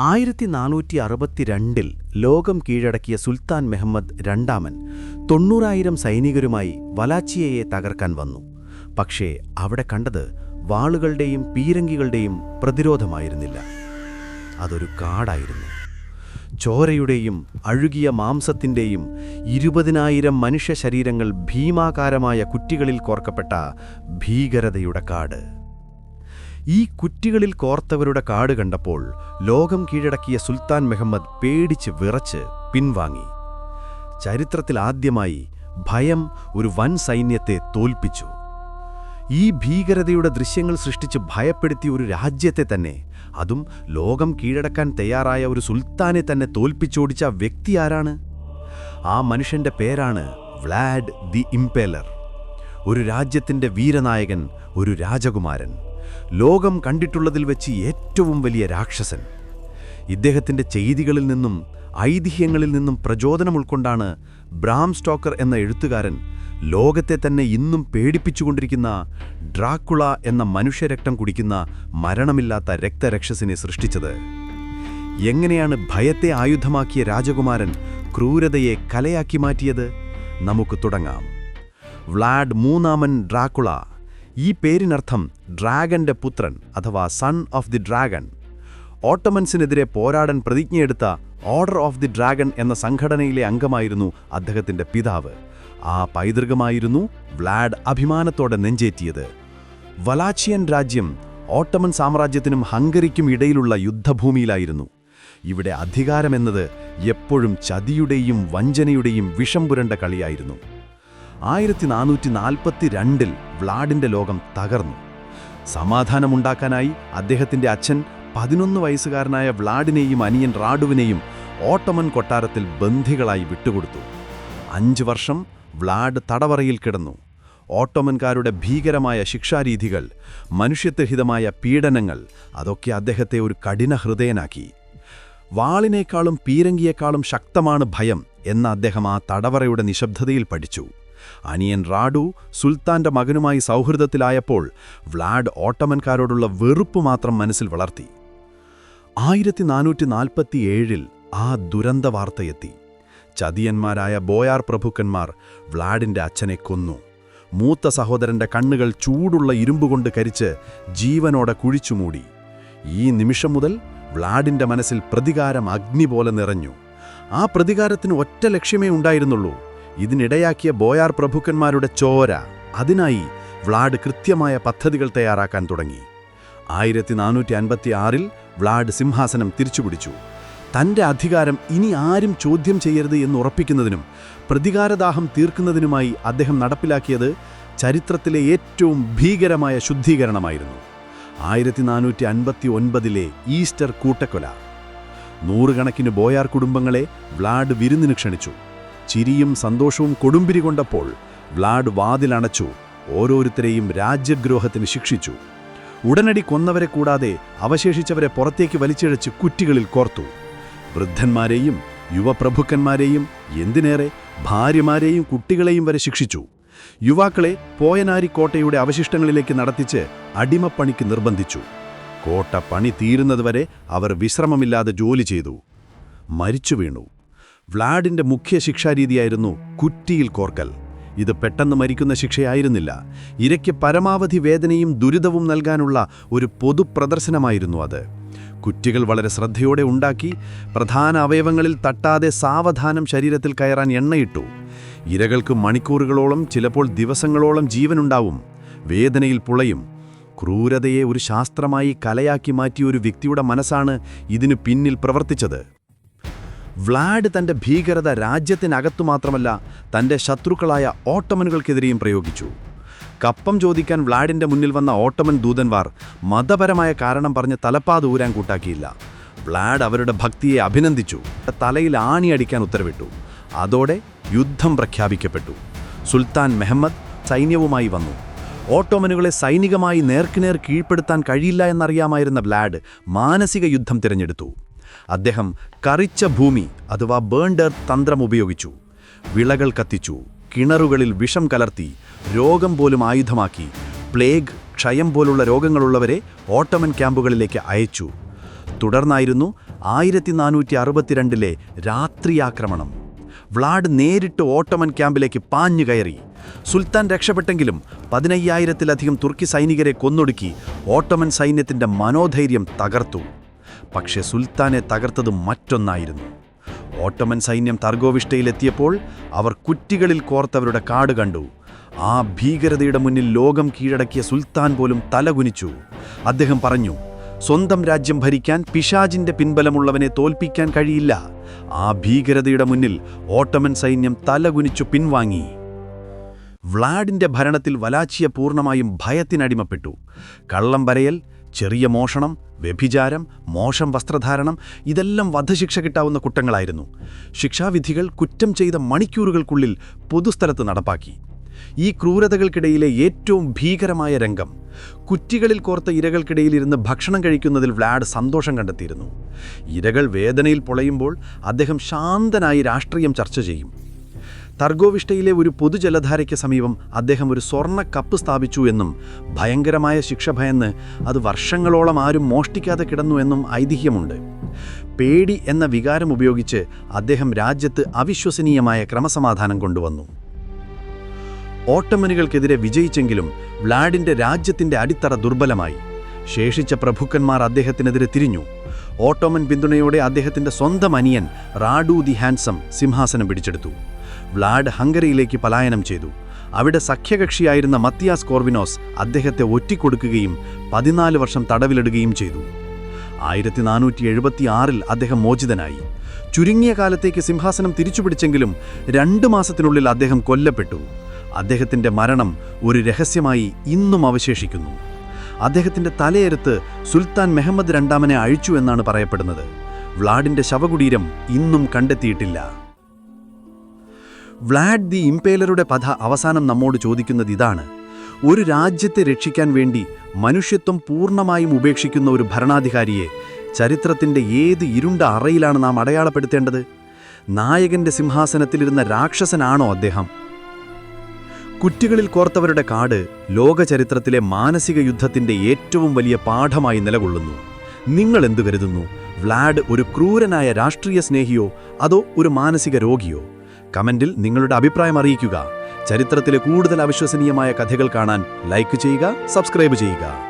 ആയിരത്തി നാനൂറ്റി അറുപത്തിരണ്ടിൽ ലോകം കീഴടക്കിയ സുൽത്താൻ മെഹമ്മദ് രണ്ടാമൻ തൊണ്ണൂറായിരം സൈനികരുമായി വലാച്ചിയയെ തകർക്കാൻ വന്നു. പക്ഷേ അവിടെ കണ്ടത് വാളുകളുടെയും പീരങ്കികളുടെയും പ്രതിരോധമായിരുന്നില്ല. അതൊരു കാടായിരുന്നു. ചോരയുടെയും അഴുകിയ മാംസത്തിന്റെയും ഇരുപതിനായിരം മനുഷ്യ ശരീരങ്ങൾ ഭീമാകാരമായ കുറ്റികളിൽ കോർക്കപ്പെട്ട ഭീകരതയുടെ കാട്. ഈ കുറ്റികളിൽ കോർത്തവരുടെ കാട് കണ്ടപ്പോൾ ലോകം കീഴടക്കിയ സുൽത്താൻ മെഹമ്മദ് പേടിച്ച് വിറച്ച് പിൻവാങ്ങി. ചരിത്രത്തിൽ ആദ്യമായി ഭയം ഒരു വൻ സൈന്യത്തെ തോൽപ്പിച്ചു. ഈ ഭീകരതയുടെ ദൃശ്യങ്ങൾ സൃഷ്ടിച്ച് ഭയപ്പെടുത്തിയ ഒരു രാജ്യത്തെ തന്നെ അതും ലോകം കീഴടക്കാൻ തയ്യാറായ ഒരു സുൽത്താനെ തന്നെ തോൽപ്പിച്ചോടിച്ച വ്യക്തി ആരാണ്? ആ മനുഷ്യന്റെ പേരാണ് വ്ലാഡ് ദി ഇംപേലർ. ഒരു രാജ്യത്തിന്റെ വീരനായകൻ ഒരു രാജകുമാരൻ. ലോകം കണ്ടിട്ടുള്ളതിൽ വെച്ച് ഏറ്റവും വലിയ രാക്ഷസൻ. ഇദ്ദേഹത്തിന്റെ ചെയ്തികളിൽ നിന്നും ഐതിഹ്യങ്ങളിൽ നിന്നും പ്രചോദനം ഉൾക്കൊണ്ടാണ് ബ്രാം സ്റ്റോക്കർ എന്ന എഴുത്തുകാരൻ ലോകത്തെ തന്നെ ഇന്നും പേടിപ്പിച്ചുകൊണ്ടിരിക്കുന്ന ഡ്രാക്കുള എന്ന മനുഷ്യരക്തം കുടിക്കുന്ന മരണമില്ലാത്ത രക്തരക്ഷസിനെ സൃഷ്ടിച്ചത്. എങ്ങനെയാണ് ഭയത്തെ ആയുധമാക്കിയ രാജകുമാരൻ ക്രൂരതയെ കലയാക്കി മാറ്റിയത്? നമുക്ക് തുടങ്ങാം. വ്ളാഡ് മൂന്നാമൻ ഡ്രാക്കുള. ഈ പേരിനർത്ഥം ഡ്രാഗന്റെ പുത്രൻ അഥവാ സൺ ഓഫ് ദി ഡ്രാഗൺ. ഓട്ടമൻസിനെതിരെ പോരാടാൻ പ്രതിജ്ഞയെടുത്ത ഓർഡർ ഓഫ് ദി ഡ്രാഗൺ എന്ന സംഘടനയിലെ അംഗമായിരുന്നു അദ്ദേഹത്തിന്റെ പിതാവ്. ആ പൈതൃകമായിരുന്നു വ്ലാഡ് അഭിമാനത്തോടെ നെഞ്ചേറ്റിയത്. വലാച്ചിയൻ രാജ്യം ഓട്ടമൻ സാമ്രാജ്യത്തിനും ഹംഗറിക്കും ഇടയിലുള്ള യുദ്ധഭൂമിയിലായിരുന്നു. ഇവിടെ അധികാരമെന്നത് എപ്പോഴും ചതിയുടെയും വഞ്ചനയുടെയും വിഷം പുരണ്ട കളിയായിരുന്നു. ആയിരത്തി നാനൂറ്റി നാൽപ്പത്തി രണ്ടിൽ വ്ലാഡിന്റെ ലോകം തകർന്നു. സമാധാനമുണ്ടാക്കാനായി അദ്ദേഹത്തിന്റെ അച്ഛൻ പതിനൊന്ന് വയസ്സുകാരനായ വ്ലാഡിനെയും അനിയൻ റാഡുവിനെയും ഓട്ടമൻ കൊട്ടാരത്തിൽ ബന്ധികളായി വിട്ടുകൊടുത്തു. അഞ്ച് വർഷം വ്ലാഡ് തടവറയിൽ കിടന്നു. ഓട്ടോമൻകാരുടെ ഭീകരമായ ശിക്ഷാരീതികൾ മനുഷ്യത്വഹിതമായ പീഡനങ്ങൾ അതൊക്കെ അദ്ദേഹത്തെ ഒരു കഠിന ഹൃദയനാക്കി. വാളിനേക്കാളും പീരങ്കിയേക്കാളും ശക്തമാണ് ഭയം എന്ന അദ്ദേഹം ആ തടവറയുടെ നിശബ്ദതയിൽ പഠിച്ചു. അനിയൻ റാഡു സുൽത്താന്റെ മകനുമായി സൗഹൃദത്തിലായപ്പോൾ വ്ലാഡ് ഓട്ടമൻകാരോടുള്ള വെറുപ്പ് മാത്രം മനസ്സിൽ വളർത്തി. ആയിരത്തി നാനൂറ്റി നാൽപ്പത്തിയേഴിൽ ആ ദുരന്ത വാർത്തയെത്തി. ചതിയന്മാരായ ബോയാർ പ്രഭുക്കന്മാർ വ്ലാഡിന്റെ അച്ഛനെ കൊന്നു. മൂത്ത സഹോദരന്റെ കണ്ണുകൾ ചൂടുള്ള ഇരുമ്പുകൊണ്ട് കരിച്ച് ജീവനോടെ കുഴിച്ചുമൂടി ഈ നിമിഷം മുതൽ വ്ലാഡിന്റെ മനസ്സിൽ പ്രതികാരം അഗ്നി പോലെ നിറഞ്ഞു. ആ പ്രതികാരത്തിന് ഒറ്റ ലക്ഷ്യമേ ഉണ്ടായിരുന്നുള്ളൂ. ഇതിനിടയാക്കിയ ബോയാർ പ്രഭുക്കന്മാരുടെ ചോര അതിനായി വ്ളാഡ് കൃത്യമായ പദ്ധതികൾ തയ്യാറാക്കാൻ തുടങ്ങി. ആയിരത്തി നാനൂറ്റി അൻപത്തി ആറിൽ വ്ളാഡ് സിംഹാസനം തിരിച്ചുപിടിച്ചു. തന്റെ അധികാരം ഇനി ആരും ചോദ്യം ചെയ്യരുത് എന്ന് ഉറപ്പിക്കുന്നതിനും പ്രതികാരദാഹം തീർക്കുന്നതിനുമായി അദ്ദേഹം നടപ്പിലാക്കിയത് ചരിത്രത്തിലെ ഏറ്റവും ഭീകരമായ ശുദ്ധീകരണമായിരുന്നു. ആയിരത്തി നാനൂറ്റി അൻപത്തി ഒൻപതിലെ ഈസ്റ്റർ കൂട്ടക്കൊല. നൂറുകണക്കിന് ബോയാർ കുടുംബങ്ങളെ വ്ളാഡ് വിരുന്നിന് ക്ഷണിച്ചു. ചിരിയും സന്തോഷവും കൊടുമ്പിരി കൊണ്ടപ്പോൾ വ്ലാഡ് വാതിലണച്ചു ഓരോരുത്തരെയും രാജ്യദ്രോഹത്തിന് ശിക്ഷിച്ചു. ഉടനടി കൊന്നവരെ കൂടാതെ അവശേഷിച്ചവരെ പുറത്തേക്ക് വലിച്ചിഴച്ച് കുറ്റികളിൽ കോർത്തു. വൃദ്ധന്മാരെയും യുവപ്രഭുക്കന്മാരെയും എന്തിനേറെ ഭാര്യമാരെയും കുട്ടികളെയും വരെ ശിക്ഷിച്ചു. യുവാക്കളെ പോയനാരി കോട്ടയുടെ അവശിഷ്ടങ്ങളിലേക്ക് നടത്തിച്ച് അടിമപ്പണിക്ക് നിർബന്ധിച്ചു. കോട്ട പണി തീരുന്നതുവരെ അവർ വിശ്രമമില്ലാതെ ജോലി ചെയ്തു. മരിച്ചു വീണു വ്ലാഡിന്റെ മുഖ്യ ശിക്ഷാരീതിയായിരുന്നു കുറ്റിയിൽ കോർക്കൽ. ഇത് പെട്ടെന്ന് മരിക്കുന്ന ശിക്ഷയായിരുന്നില്ല. ഇരയ്ക്ക് പരമാവധി വേദനയും ദുരിതവും നൽകാനുള്ള ഒരു പൊതുപ്രദർശനമായിരുന്നു അത്. കുറ്റികൾ വളരെ ശ്രദ്ധയോടെ ഉണ്ടാക്കി പ്രധാന അവയവങ്ങളിൽ തട്ടാതെ സാവധാനം ശരീരത്തിൽ കയറാൻ എണ്ണയിട്ടു. ഇരകൾക്ക് മണിക്കൂറുകളോളം ചിലപ്പോൾ ദിവസങ്ങളോളം ജീവനുണ്ടാവും. വേദനയിൽ പുളയും. ക്രൂരതയെ ഒരു ശാസ്ത്രമായി കലയാക്കി മാറ്റിയ ഒരു വ്യക്തിയുടെ മനസ്സാണ് ഇതിനു പിന്നിൽ പ്രവർത്തിച്ചത്. വ്ലാഡ് തന്റെ ഭീകരത രാജ്യത്തിനകത്തു മാത്രമല്ല തന്റെ ശത്രുക്കളായ ഓട്ടമനുകൾക്കെതിരെയും പ്രയോഗിച്ചു. കപ്പം ചോദിക്കാൻ വ്ലാഡിന്റെ മുന്നിൽ വന്ന ഓട്ടമൻ ദൂതന്മാർ മതപരമായ കാരണം പറഞ്ഞ് തലപ്പാത് ഊരാൻ കൂട്ടാക്കിയില്ല. വ്ലാഡ് അവരുടെ ഭക്തിയെ അഭിനന്ദിച്ചു. തലയിൽ ആണിയടിക്കാൻ ഉത്തരവിട്ടു. അതോടെ യുദ്ധം പ്രഖ്യാപിക്കപ്പെട്ടു. സുൽത്താൻ മെഹമ്മദ് സൈന്യവുമായി വന്നു. ഓട്ടോമനുകളെ സൈനികമായി നേർക്കുനേർ കീഴ്പ്പെടുത്താൻ കഴിയില്ല എന്നറിയാമായിരുന്ന വ്ലാഡ് മാനസിക യുദ്ധം തിരഞ്ഞെടുത്തു. അദ്ദേഹം കറിച്ച ഭൂമി അഥവാ ബേണ്ടർ തന്ത്രം ഉപയോഗിച്ചു. വിളകൾ കത്തിച്ചു. കിണറുകളിൽ വിഷം കലർത്തി. രോഗം പോലും ആയുധമാക്കി. പ്ലേഗ് ക്ഷയം പോലുള്ള രോഗങ്ങളുള്ളവരെ ഓട്ടമൻ ക്യാമ്പുകളിലേക്ക് അയച്ചു. തുടർന്നായിരുന്നു ആയിരത്തി നാനൂറ്റി അറുപത്തിരണ്ടിലെ രാത്രിയാക്രമണം. വ്ളാഡ് നേരിട്ട് ഓട്ടമൻ ക്യാമ്പിലേക്ക് പാഞ്ഞു കയറി. സുൽത്താൻ രക്ഷപ്പെട്ടെങ്കിലും പതിനയ്യായിരത്തിലധികം തുർക്കി സൈനികരെ കൊന്നൊടുക്കി ഓട്ടമൻ സൈന്യത്തിന്റെ മനോധൈര്യം തകർത്തു. പക്ഷേ സുൽത്താനെ തകർത്തത് മറ്റൊന്നായിരുന്നു. ഓട്ടമൻ സൈന്യം തർഗോവിഷ്ടയിലെത്തിയപ്പോൾ അവർ കുറ്റികളിൽ കോർത്തവരുടെ കാട് കണ്ടു. ആ ഭീകരതയുടെ മുന്നിൽ ലോകം കീഴടക്കിയ സുൽത്താൻ പോലും തലകുനിച്ചു. അദ്ദേഹം പറഞ്ഞു സ്വന്തം രാജ്യം ഭരിക്കാൻ പിശാജിന്റെ പിൻബലമുള്ളവനെ തോൽപ്പിക്കാൻ കഴിയില്ല. ആ ഭീകരതയുടെ മുന്നിൽ ഓട്ടമൻ സൈന്യം തലകുനിച്ചു പിൻവാങ്ങി. വ്ളാഡിന്റെ ഭരണത്തിൽ വലാച്ചിയ പൂർണമായും ഭയത്തിനടിമപ്പെട്ടു. കള്ളം വരയൽ ചെറിയ മോഷണം വ്യഭിചാരം മോശം വസ്ത്രധാരണം ഇതെല്ലാം വധശിക്ഷ കിട്ടാവുന്ന കുറ്റങ്ങളായിരുന്നു ശിക്ഷാവിധികൾ കുറ്റം ചെയ്ത മണിക്കൂറുകൾക്കുള്ളിൽ പൊതുസ്ഥലത്ത് നടപ്പാക്കി. ഈ ക്രൂരതകൾക്കിടയിലെ ഏറ്റവും ഭീകരമായ രംഗം കുറ്റികളിൽ കോർത്ത ഇരകൾക്കിടയിലിരുന്ന് ഭക്ഷണം കഴിക്കുന്നതിൽ വ്ലാഡ് സന്തോഷം കണ്ടെത്തിയിരുന്നു. ഇരകൾ വേദനയിൽ പൊളയുമ്പോൾ അദ്ദേഹം ശാന്തനായി രാഷ്ട്രീയം ചർച്ച ചെയ്യും. തർഗോവിഷ്ടയിലെ ഒരു പൊതുജലധാരയ്ക്ക് സമീപം അദ്ദേഹം ഒരു സ്വർണ കപ്പ് സ്ഥാപിച്ചു എന്നും ഭയങ്കരമായ ശിക്ഷ ഭയന്ന് അത് വർഷങ്ങളോളം ആരും മോഷ്ടിക്കാതെ കിടന്നു എന്നും ഐതിഹ്യമുണ്ട്. പേടി എന്ന വികാരം ഉപയോഗിച്ച് അദ്ദേഹം രാജ്യത്ത് അവിശ്വസനീയമായ ക്രമസമാധാനം കൊണ്ടുവന്നു. ഓട്ടമനുകൾക്കെതിരെ വിജയിച്ചെങ്കിലും വ്ലാഡിന്റെ രാജ്യത്തിന്റെ അടിത്തറ ദുർബലമായി. ശേഷിച്ച പ്രഭുക്കന്മാർ അദ്ദേഹത്തിനെതിരെ തിരിഞ്ഞു. ഓട്ടോമൻ പിന്തുണയോടെ അദ്ദേഹത്തിന്റെ സ്വന്തം അനിയൻ റാഡു ദി ഹാൻസം സിംഹാസനം പിടിച്ചെടുത്തു. വ്ലാഡ് ഹംഗറിയിലേക്ക് പലായനം ചെയ്തു. അവിടെ സഖ്യകക്ഷിയായിരുന്ന മത്തിയാസ് കോർവിനോസ് അദ്ദേഹത്തെ ഒറ്റിക്കൊടുക്കുകയും പതിനാല് വർഷം തടവിലിടുകയും ചെയ്തു. ആയിരത്തി നാനൂറ്റി എഴുപത്തി ആറിൽ അദ്ദേഹം മോചിതനായി. ചുരുങ്ങിയ കാലത്തേക്ക് സിംഹാസനം തിരിച്ചുപിടിച്ചെങ്കിലും രണ്ട് മാസത്തിനുള്ളിൽ അദ്ദേഹം കൊല്ലപ്പെട്ടു. അദ്ദേഹത്തിന്റെ മരണം ഒരു രഹസ്യമായി ഇന്നും അവശേഷിക്കുന്നു. അദ്ദേഹത്തിന്റെ തലയെടുത്ത് സുൽത്താൻ മെഹമ്മദ് രണ്ടാമനെ അഴിച്ചു എന്നാണ് പറയപ്പെടുന്നത്. വ്ളാഡിന്റെ ശവകുടീരം ഇന്നും കണ്ടെത്തിയിട്ടില്ല. വ്ളാഡ് ദി ഇംപേലറുടെ പഥ അവസാനം നമ്മോട് ചോദിക്കുന്നത് ഇതാണ്. ഒരു രാജ്യത്തെ രക്ഷിക്കാൻ വേണ്ടി മനുഷ്യത്വം പൂർണമായും ഉപേക്ഷിക്കുന്ന ഒരു ഭരണാധികാരിയെ ചരിത്രത്തിന്റെ ഏത് ഇരുണ്ട അറയിലാണ് നാം അടയാളപ്പെടുത്തേണ്ടത്? നായകന്റെ സിംഹാസനത്തിലിരുന്ന രാക്ഷസനാണോ അദ്ദേഹം? കുറ്റികളിൽ കോർത്തവരുടെ കാട് ലോകചരിത്രത്തിലെ മാനസിക യുദ്ധത്തിന്റെ ഏറ്റവും വലിയ പാഠമായി നിലകൊള്ളുന്നു. നിങ്ങൾ എന്തു കരുതുന്നു? വ്ലാഡ് ഒരു ക്രൂരനായ രാഷ്ട്രീയ സ്നേഹിയോ? അതോ ഒരു മാനസിക രോഗിയോ? കമന്റിൽ നിങ്ങളുടെ അഭിപ്രായം അറിയിക്കുക. ചരിത്രത്തിലെ കൂടുതൽ അവിശ്വസനീയമായ കഥകൾ കാണാൻ ലൈക്ക് ചെയ്യുക സബ്സ്ക്രൈബ് ചെയ്യുക.